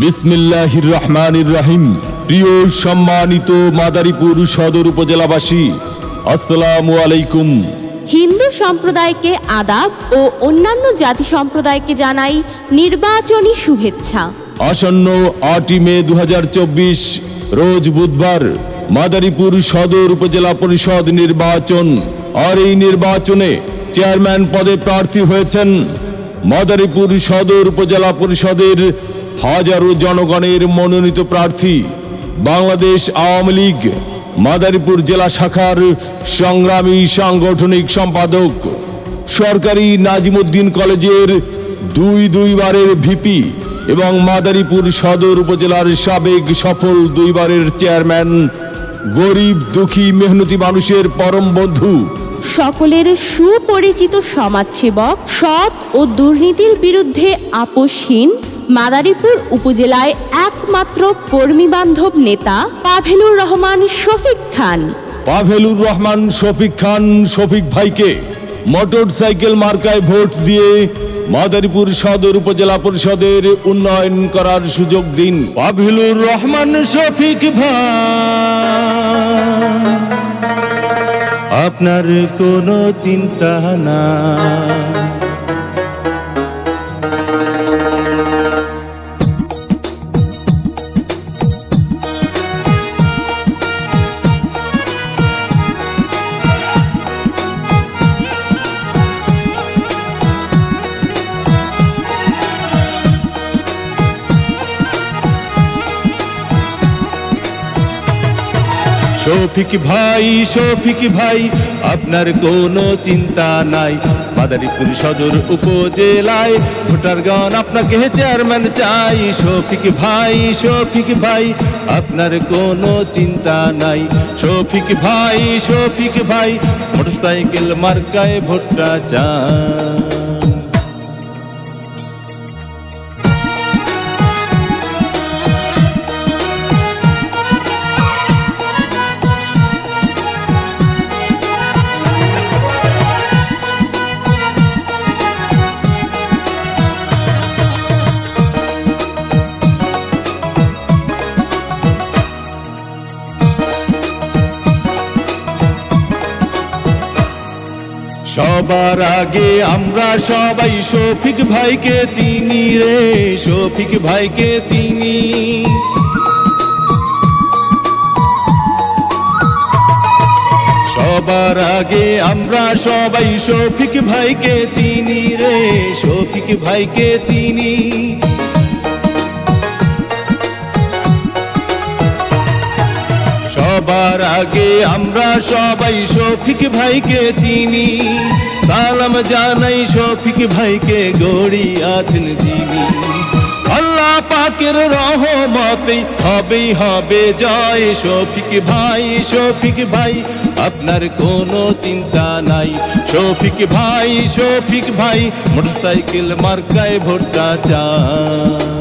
বিসমিল্লাহির রহমানির রহিম প্রিয় সম্মানিত মাদারীপুর সদর উপজেলাবাসী আসসালামু আলাইকুম। হিন্দু সম্প্রদায়কে আদাব ও অন্যান্য জাতি সম্প্রদায়কে জানাই নির্বাচনী শুভেচ্ছা। আসন্ন আটই মে দুহাজার চব্বিশ রোজ বুধবার মাদারীপুর সদর উপজেলা পরিষদ নির্বাচন। আর এই নির্বাচনে চেয়ারম্যান পদে প্রার্থী হয়েছেন মাদারীপুর সদর উপজেলা পরিষদের হাজারো জনগণের মনোনীত প্রার্থী বাংলাদেশ আওয়ামী লীগ, মাদারীপুর জেলা শাখার সংগ্রামী সাংগঠনিক সম্পাদক, সরকারি নাজিমুদ্দিন কলেজের দুই দুইবারের ভিপি এবং মাদারীপুর সদর উপজেলার সাবেক সফল দুইবারের চেয়ারম্যান, গরিব দুঃখী মেহনতি মানুষের পরম বন্ধু। সকলের সুপরিচিত সমাজসেবক, সৎ ও দুর্নীতির বিরুদ্ধে আপোষহীন মাদারীপুর উপজেলায় একমাত্র কর্মীবান্ধব নেতা পাভেলুর রহমান শফিক খান। পাভেলুর রহমান শফিক খান শফিক ভাইকে মোটর সাইকেল মার্কায় ভোট দিয়ে মাদারীপুর সদর উপজেলা পরিষদের উন্নয়ন করার সুযোগ দিন। পাভেলুর রহমান শফিক ভাই আপনার কোনো চিন্তা না শফিক ভাই শফিক ভাই, আপনার কোনো চিন্তা নাই। মাদারীপুর সদর উপজেলায় ভোটারগণ আপনাকে চেয়ারম্যান চাই। শফিক ভাই শফিক ভাই, আপনার কোনো চিন্তা নাই। শফিক ভাই শফিক ভাই, মোটরসাইকেল মার্কায় ভোটটা চান। সবার আগে আমরা সবাই শফিক ভাইকে চিনি রে, শফিক ভাইকে চিনি। সবার আগে আমরা সবাই শফিক ভাইকে চিনি রে, শফিক ভাইকে চিনি। সবার আগে আমরা সবাই শফিক ভাইকে চিনি। সালাম জানাই শফিক ভাইকে, গড়ি আছেন যিনি। আল্লাহ পাকের রহমতে হবেই হবে জয় শফিক ভাই শফিক ভাই, আপনার কোনো চিন্তা নাই। শফিক ভাই শফিক ভাই, মোটরসাইকেল মার্কায় ভোটটা চায়